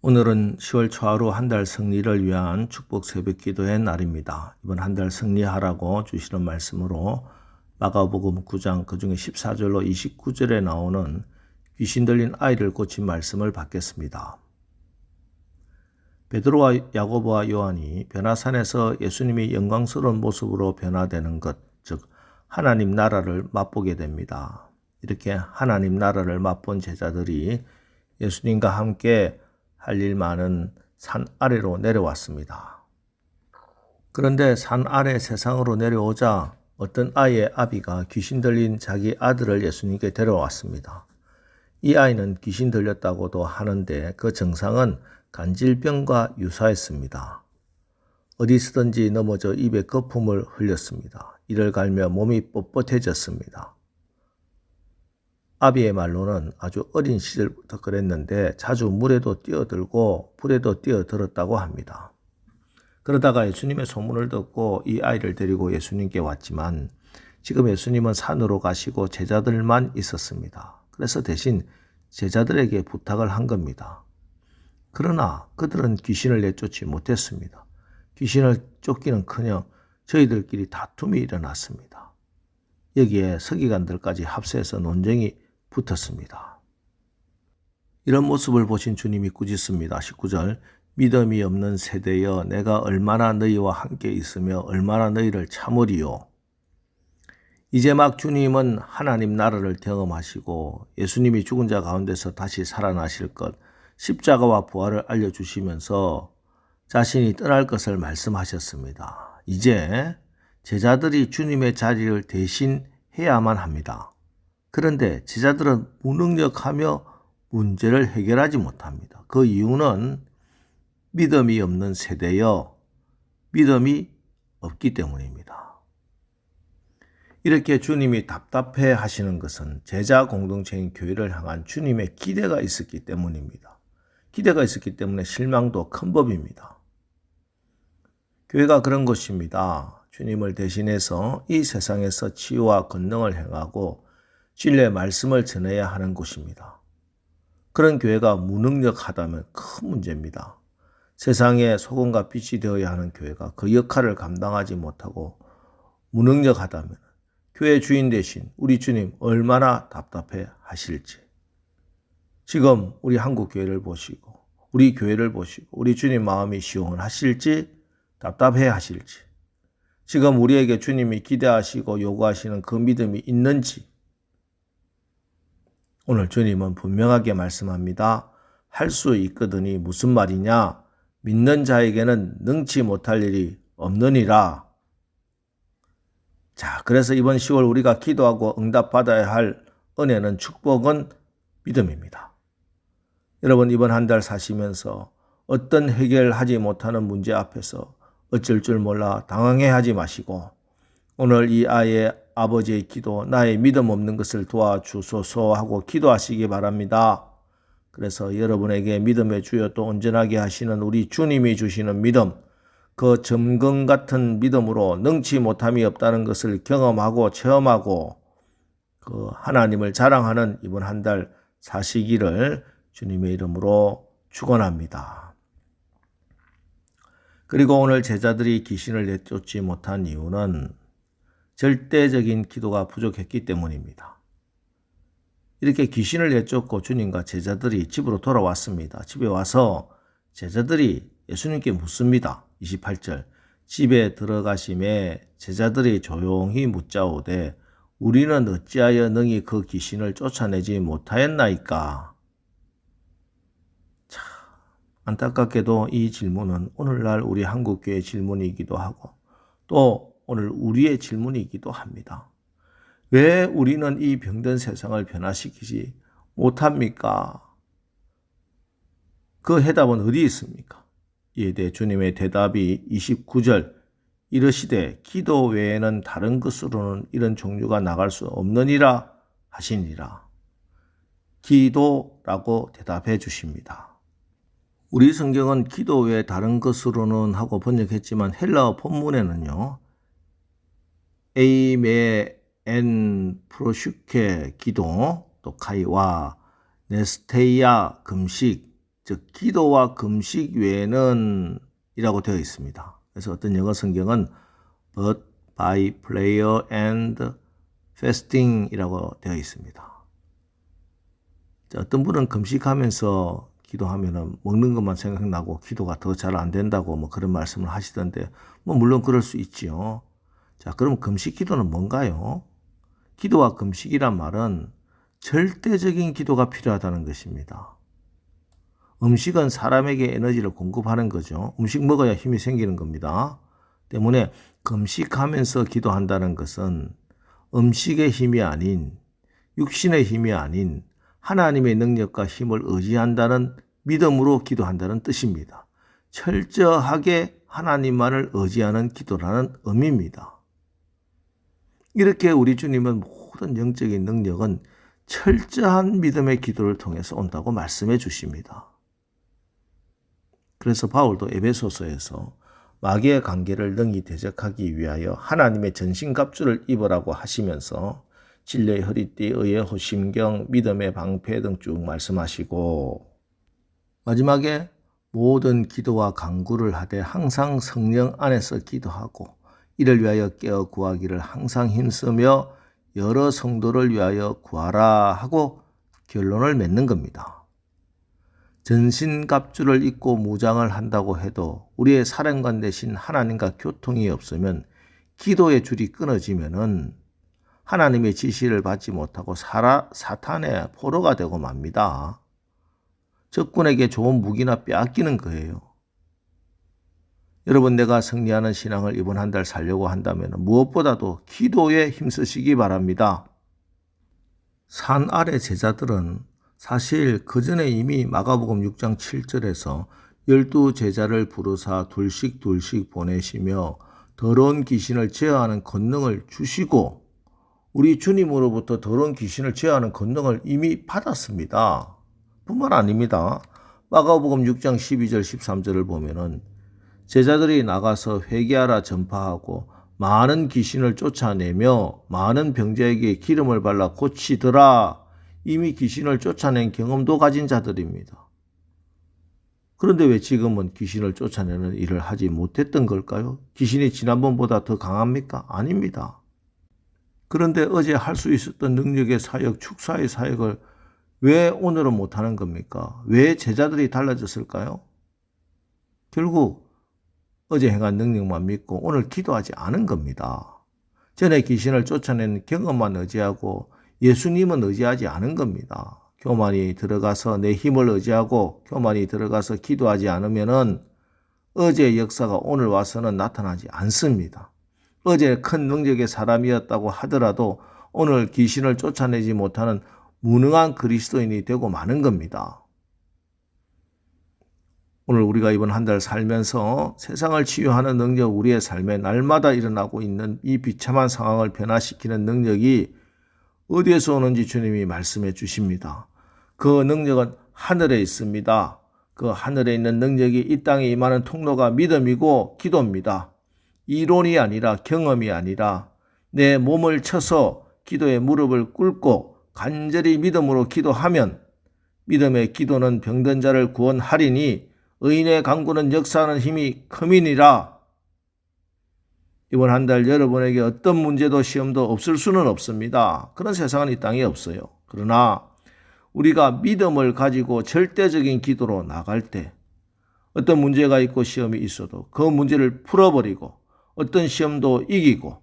오늘은 10월 초하루 한 달 승리를 위한 축복 새벽 기도의 날입니다. 이번 한 달 승리하라고 주시는 말씀으로 마가복음 9장 그중에 14절로 29절에 나오는 귀신 들린 아이를 고친 말씀을 받겠습니다. 베드로와 야고보와 요한이 변화산에서 예수님이 영광스러운 모습으로 변화되는 것, 즉 하나님 나라를 맛보게 됩니다. 이렇게 하나님 나라를 맛본 제자들이 예수님과 함께 할 일 많은 산 아래로 내려왔습니다. 그런데 산 아래 세상으로 내려오자 어떤 아이의 아비가 귀신 들린 자기 아들을 예수님께 데려왔습니다. 이 아이는 귀신 들렸다고도 하는데 그 증상은 간질병과 유사했습니다. 어디서든지 넘어져 입에 거품을 흘렸습니다. 이를 갈며 몸이 뻣뻣해졌습니다. 아비의 말로는 아주 어린 시절부터 그랬는데 자주 물에도 뛰어들고 불에도 뛰어들었다고 합니다. 그러다가 예수님의 소문을 듣고 이 아이를 데리고 예수님께 왔지만 지금 예수님은 산으로 가시고 제자들만 있었습니다. 그래서 대신 제자들에게 부탁을 한 겁니다. 그러나 그들은 귀신을 내쫓지 못했습니다. 귀신을 쫓기는 커녕 저희들끼리 다툼이 일어났습니다. 여기에 서기관들까지 합세해서 논쟁이 붙었습니다. 이런 모습을 보신 주님이 꾸짖습니다. 19절 믿음이 없는 세대여 내가 얼마나 너희와 함께 있으며 얼마나 너희를 참으리요. 이제 막 주님은 하나님 나라를 경험하시고 예수님이 죽은 자 가운데서 다시 살아나실 것, 십자가와 부활을 알려주시면서 자신이 떠날 것을 말씀하셨습니다. 이제 제자들이 주님의 자리를 대신 해야만 합니다. 그런데 제자들은 무능력하며 문제를 해결하지 못합니다. 그 이유는 믿음이 없는 세대여 믿음이 없기 때문입니다. 이렇게 주님이 답답해 하시는 것은 제자 공동체인 교회를 향한 주님의 기대가 있었기 때문입니다. 기대가 있었기 때문에 실망도 큰 법입니다. 교회가 그런 것입니다. 주님을 대신해서 이 세상에서 치유와 권능을 행하고 진리의 말씀을 전해야 하는 곳입니다. 그런 교회가 무능력하다면 큰 문제입니다. 세상에 소금과 빛이 되어야 하는 교회가 그 역할을 감당하지 못하고 무능력하다면 교회 주인 대신 우리 주님 얼마나 답답해 하실지. 지금 우리 한국 교회를 보시고 우리 교회를 보시고 우리 주님 마음이 시원하실지 답답해 하실지. 지금 우리에게 주님이 기대하시고 요구하시는 그 믿음이 있는지 오늘 주님은 분명하게 말씀합니다. 할 수 있거든이 무슨 말이냐? 믿는 자에게는 능치 못할 일이 없느니라. 자, 그래서 이번 10월 우리가 기도하고 응답받아야 할 은혜는 축복은 믿음입니다. 여러분, 이번 한 달 사시면서 어떤 해결하지 못하는 문제 앞에서 어쩔 줄 몰라 당황해 하지 마시고 오늘 이 아이의 아버지의 기도, 나의 믿음 없는 것을 도와주소서 하고 기도하시기 바랍니다. 그래서 여러분에게 믿음의 주여 또 온전하게 하시는 우리 주님이 주시는 믿음, 그 점검 같은 믿음으로 능치 못함이 없다는 것을 경험하고 체험하고 그 하나님을 자랑하는 이번 한 달 사시기를 주님의 이름으로 축원합니다. 그리고 오늘 제자들이 귀신을 내쫓지 못한 이유는 절대적인 기도가 부족했기 때문입니다. 이렇게 귀신을 내쫓고 주님과 제자들이 집으로 돌아왔습니다. 집에 와서 제자들이 예수님께 묻습니다. 28절. 집에 들어가심에 제자들이 조용히 묻자오되 우리는 어찌하여 능히 그 귀신을 쫓아내지 못하였나이까? 참 안타깝게도 이 질문은 오늘날 우리 한국교회 질문이기도 하고 또 오늘 우리의 질문이기도 합니다. 왜 우리는 이 병든 세상을 변화시키지 못합니까? 그 해답은 어디 있습니까? 이에 대해 주님의 대답이 29절 이르시되 기도 외에는 다른 것으로는 이런 종류가 나갈 수 없느니라 하시니라. 기도라고 대답해 주십니다. 우리 성경은 기도 외에 다른 것으로는 하고 번역했지만 헬라어 본문에는요. 에이메 엔 프로슈케 기도 또 카이와 네스테이아 금식 즉 기도와 금식 외에는 이라고 되어 있습니다. 그래서 어떤 영어 성경은 but by prayer and fasting이라고 되어 있습니다. 자, 어떤 분은 금식하면서 기도하면은 먹는 것만 생각나고 기도가 더 잘 안 된다고 뭐 그런 말씀을 하시던데 뭐 물론 그럴 수 있지요. 자, 그럼 금식 기도는 뭔가요? 기도와 금식이란 말은 절대적인 기도가 필요하다는 것입니다. 음식은 사람에게 에너지를 공급하는 거죠. 음식 먹어야 힘이 생기는 겁니다. 때문에 금식하면서 기도한다는 것은 음식의 힘이 아닌 육신의 힘이 아닌 하나님의 능력과 힘을 의지한다는 믿음으로 기도한다는 뜻입니다. 철저하게 하나님만을 의지하는 기도라는 의미입니다. 이렇게 우리 주님은 모든 영적인 능력은 철저한 믿음의 기도를 통해서 온다고 말씀해 주십니다. 그래서 바울도 에베소서에서 마귀의 관계를 능히 대적하기 위하여 하나님의 전신갑주를 입으라고 하시면서 진리의 허리띠, 의의 호심경, 믿음의 방패 등 쭉 말씀하시고 마지막에 모든 기도와 강구를 하되 항상 성령 안에서 기도하고 이를 위하여 깨어 구하기를 항상 힘쓰며 여러 성도를 위하여 구하라 하고 결론을 맺는 겁니다. 전신갑주를 입고 무장을 한다고 해도 우리의 사령관 대신 하나님과 교통이 없으면 기도의 줄이 끊어지면은 하나님의 지시를 받지 못하고 사라, 사탄의 포로가 되고 맙니다. 적군에게 좋은 무기나 빼앗기는 거예요. 여러분 내가 승리하는 신앙을 이번 한 달 살려고 한다면 무엇보다도 기도에 힘쓰시기 바랍니다. 산 아래 제자들은 사실 그 전에 이미 마가복음 6장 7절에서 열두 제자를 부르사 둘씩 둘씩 보내시며 더러운 귀신을 제어하는 권능을 주시고 우리 주님으로부터 더러운 귀신을 제어하는 권능을 이미 받았습니다. 뿐만 아닙니다. 마가복음 6장 12절 13절을 보면은 제자들이 나가서 회개하라 전파하고 많은 귀신을 쫓아내며 많은 병자에게 기름을 발라 고치더라. 이미 귀신을 쫓아낸 경험도 가진 자들입니다. 그런데 왜 지금은 귀신을 쫓아내는 일을 하지 못했던 걸까요? 귀신이 지난번보다 더 강합니까? 아닙니다. 그런데 어제 할 수 있었던 능력의 사역, 축사의 사역을 왜 오늘은 못하는 겁니까? 왜 제자들이 달라졌을까요? 결국 어제 행한 능력만 믿고 오늘 기도하지 않은 겁니다. 전에 귀신을 쫓아낸 경험만 의지하고 예수님은 의지하지 않은 겁니다. 교만이 들어가서 내 힘을 의지하고 교만이 들어가서 기도하지 않으면은 어제의 역사가 오늘 와서는 나타나지 않습니다. 어제 큰 능력의 사람이었다고 하더라도 오늘 귀신을 쫓아내지 못하는 무능한 그리스도인이 되고 마는 겁니다. 오늘 우리가 이번 한 달 살면서 세상을 치유하는 능력, 우리의 삶에 날마다 일어나고 있는 이 비참한 상황을 변화시키는 능력이 어디에서 오는지 주님이 말씀해 주십니다. 그 능력은 하늘에 있습니다. 그 하늘에 있는 능력이 이 땅에 임하는 통로가 믿음이고 기도입니다. 이론이 아니라 경험이 아니라 내 몸을 쳐서 기도의 무릎을 꿇고 간절히 믿음으로 기도하면 믿음의 기도는 병든 자를 구원하리니 의인의 강구는 역사하는 힘이 크민이라. 이번 한 달 여러분에게 어떤 문제도 시험도 없을 수는 없습니다. 그런 세상은 이 땅에 없어요. 그러나 우리가 믿음을 가지고 절대적인 기도로 나갈 때 어떤 문제가 있고 시험이 있어도 그 문제를 풀어버리고 어떤 시험도 이기고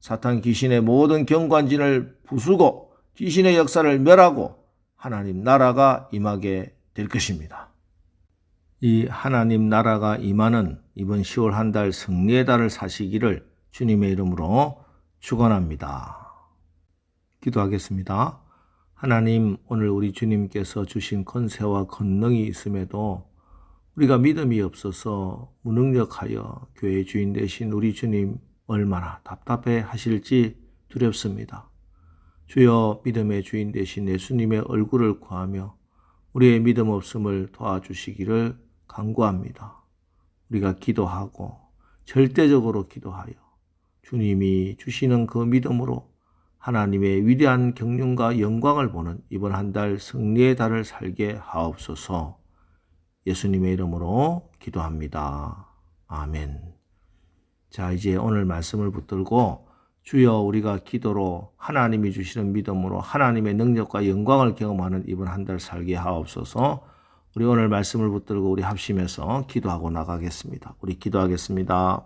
사탄 귀신의 모든 경관진을 부수고 귀신의 역사를 멸하고 하나님 나라가 임하게 될 것입니다. 이 하나님 나라가 임하는 이번 10월 한 달 승리의 달을 사시기를 주님의 이름으로 축원합니다. 기도하겠습니다. 하나님 오늘 우리 주님께서 주신 권세와 권능이 있음에도 우리가 믿음이 없어서 무능력하여 교회 주인 되신 우리 주님 얼마나 답답해 하실지 두렵습니다. 주여 믿음의 주인 되신 예수님의 얼굴을 구하며 우리의 믿음 없음을 도와주시기를 간구합니다. 우리가 기도하고 절대적으로 기도하여 주님이 주시는 그 믿음으로 하나님의 위대한 경륜과 영광을 보는 이번 한 달 승리의 달을 살게 하옵소서 예수님의 이름으로 기도합니다. 아멘. 자, 이제 오늘 말씀을 붙들고 주여 우리가 기도로 하나님이 주시는 믿음으로 하나님의 능력과 영광을 경험하는 이번 한 달 살게 하옵소서. 우리 오늘 말씀을 붙들고 우리 합심해서 기도하고 나가겠습니다. 우리 기도하겠습니다.